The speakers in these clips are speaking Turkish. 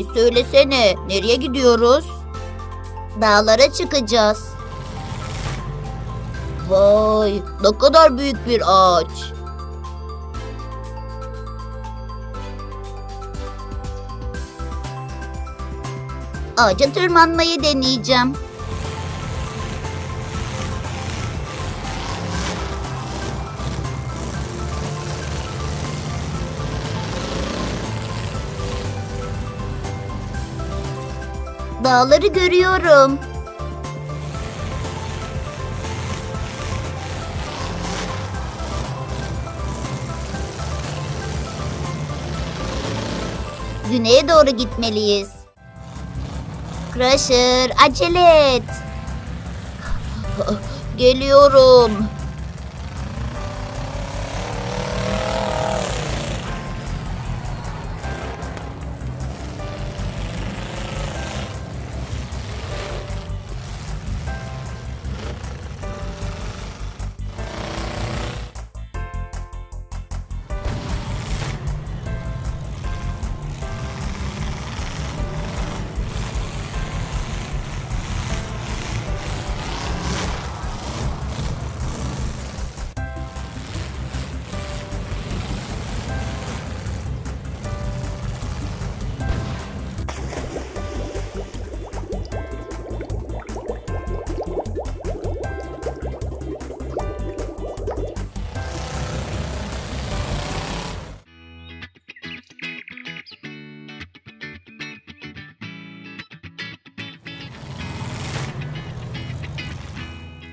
Blaze söylesene. Nereye gidiyoruz? Dağlara çıkacağız. Vay ne kadar büyük bir ağaç. Ağaca tırmanmayı deneyeceğim. Dağları görüyorum. Güneye doğru gitmeliyiz. Crusher, acele et. Geliyorum.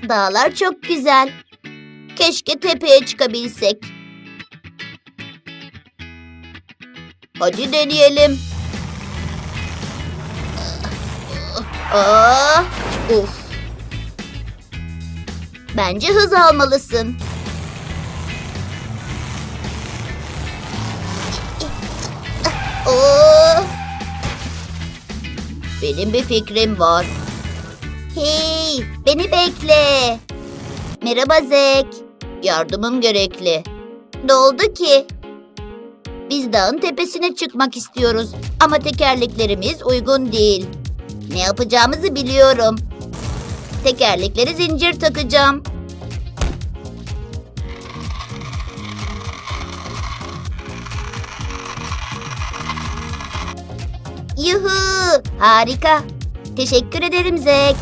Dağlar çok güzel. Keşke tepeye çıkabilsek. Hadi deneyelim. Aa, uf. Bence hız almalısın. Oo. Benim bir fikrim var. Hey, beni bekle. Merhaba Zek. Yardımım gerekli. Ne oldu ki? Biz dağın tepesine çıkmak istiyoruz ama tekerleklerimiz uygun değil. Ne yapacağımızı biliyorum. Tekerlekleri zincir takacağım. Yuhu! Harika. Teşekkür ederim Zek.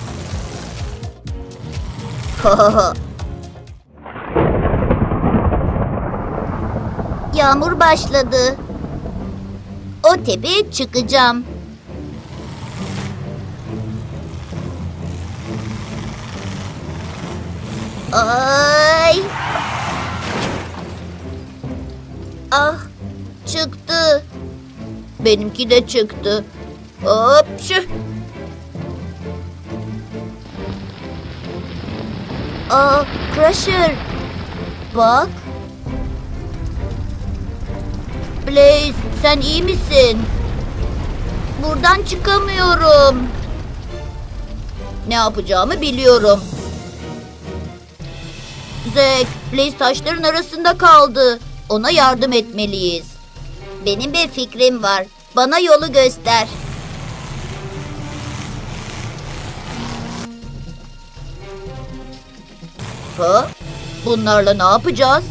Yağmur başladı. O tepeye çıkacağım. Ay! Ah, çıktı. Benimki de çıktı. Hop şu. Aa, Crusher. Bak. Blaze, sen iyi misin? Buradan çıkamıyorum. Ne yapacağımı biliyorum. Zack, Blaze taşların arasında kaldı. Ona yardım etmeliyiz. Benim bir fikrim var. Bana yolu göster. Ha? Bunlarla ne yapacağız?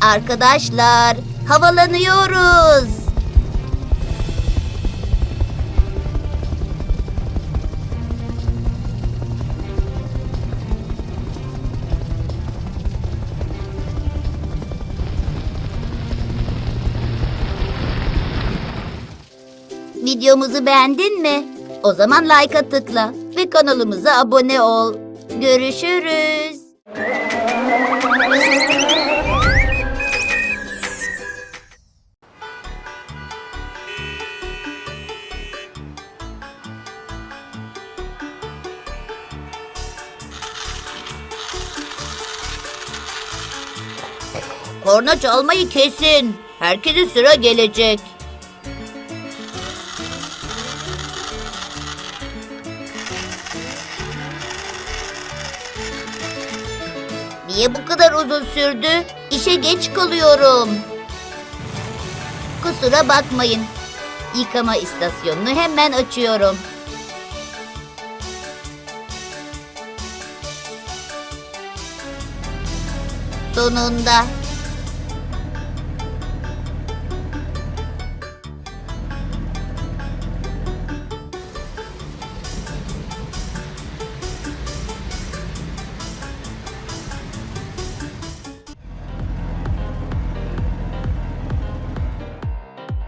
Arkadaşlar, havalanıyoruz. Videomuzu beğendin mi? O zaman like'a tıkla ve kanalımıza abone ol. Görüşürüz. Korna çalmayı kesin. Herkese sıra gelecek. Niye bu kadar uzun sürdü? İşe geç kalıyorum. Kusura bakmayın. Yıkama istasyonunu hemen açıyorum. Sonunda.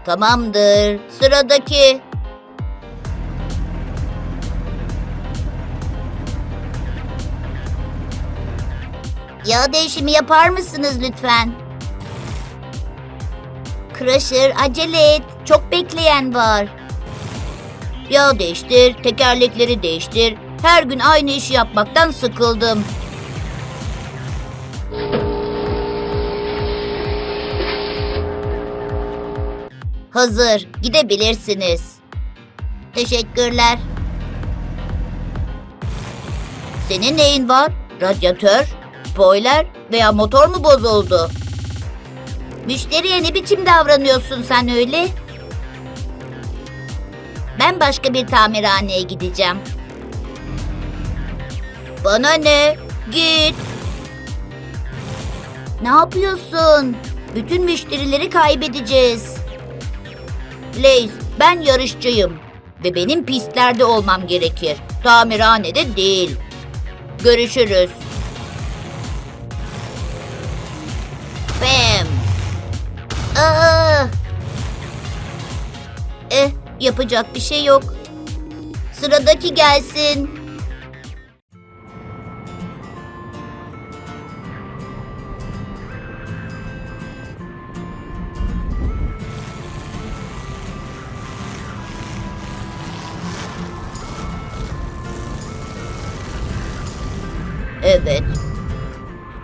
Tamamdır. Sıradaki. Yağ değişimi yapar mısınız lütfen? Crusher acele et. Çok bekleyen var. Yağ değiştir, tekerlekleri değiştir. Her gün aynı işi yapmaktan sıkıldım. Hazır. Gidebilirsiniz. Teşekkürler. Senin neyin var? Radyatör, spoiler veya motor mu bozuldu? Müşteriye ne biçim davranıyorsun sen öyle? Ben başka bir tamirhaneye gideceğim. Bana ne? Git. Ne yapıyorsun? Bütün müşterileri kaybedeceğiz. Blaze, ben yarışçıyım ve benim pistlerde olmam gerekir. Tamirhanede değil. Görüşürüz. Bam. Aa. Eh, yapacak bir şey yok. Sıradaki gelsin. Evet.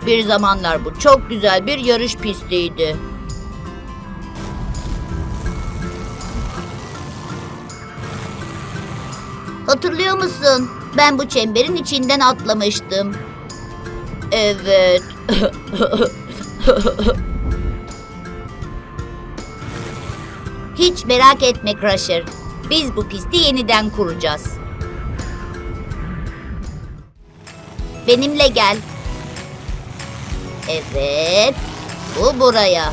Bir zamanlar bu çok güzel bir yarış pistiydi. Hatırlıyor musun? Ben bu çemberin içinden atlamıştım. Evet. Hiç merak etme Crusher. Biz bu pisti yeniden kuracağız. Benimle gel. Evet. Bu buraya.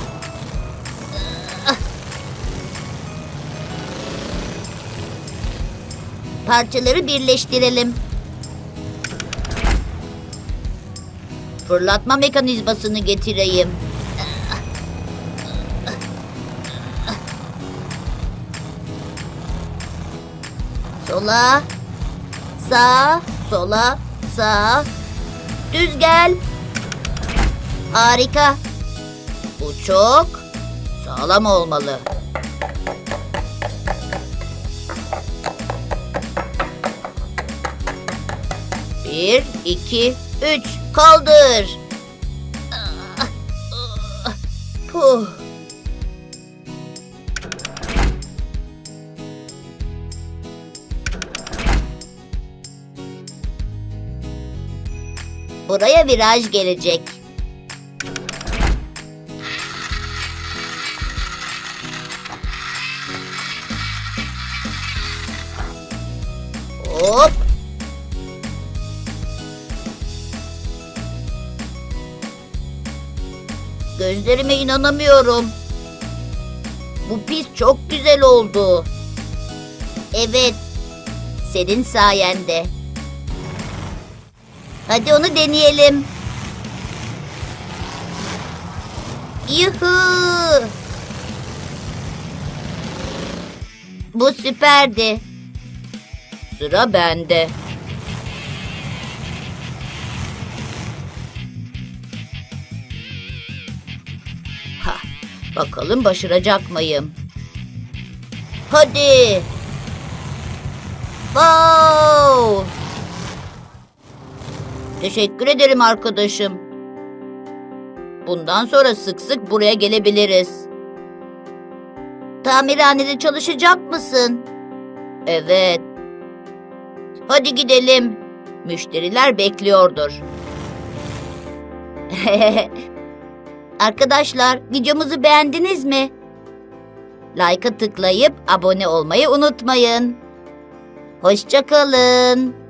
Parçaları birleştirelim. Fırlatma mekanizmasını getireyim. Sola, sağ, sola, sağ. Düz gel. Harika. Bu çok sağlam olmalı. Bir, iki, üç. Kaldır. Puh. Buraya viraj gelecek. Hop. Gözlerime inanamıyorum. Bu pist çok güzel oldu. Evet. Senin sayende. Hadi onu deneyelim. Yuhu! Bu süperdi. Sıra bende. Ha, bakalım başaracak mıyım? Hadi. Wow! Teşekkür ederim arkadaşım. Bundan sonra sık sık buraya gelebiliriz. Tamirhanede çalışacak mısın? Evet. Hadi gidelim. Müşteriler bekliyordur. Arkadaşlar videomuzu beğendiniz mi? Like'a tıklayıp abone olmayı unutmayın. Hoşçakalın.